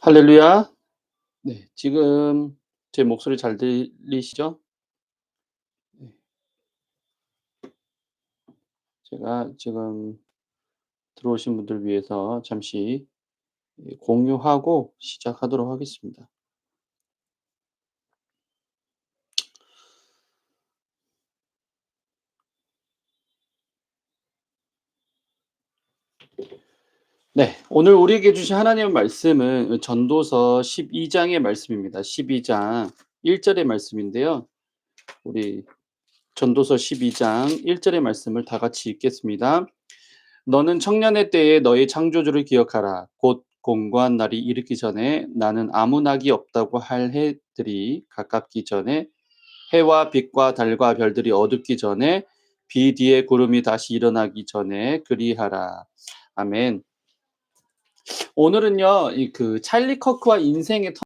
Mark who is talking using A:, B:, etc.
A: 할렐루야. 네, 지금 제 목소리 잘 들리시죠? 네. 제가 지금 들어오신 분들 위해서 잠시 예 공유하고 시작하도록 하겠습니다. 네. 오늘 우리에게 주신 하나님의 말씀은 전도서 12장의 말씀입니다. 12장 1 절의 말씀인데요. 우리 전도서 12장 1 절의 말씀을 다 같이 읽겠습니다. 너는 청년의 때에 너의 창조주를 기억하라. 곧 공고한 날이 이르기 전에 나는 아무 낙이 없다고 할 해들이 가깝기 전에 해와 빛과 달과 별들이 어둡기 전에 비 뒤에 구름이 다시 일어나기 전에 그리하라. 아멘. 오늘은요, 이 그 찰리 커크와 인생의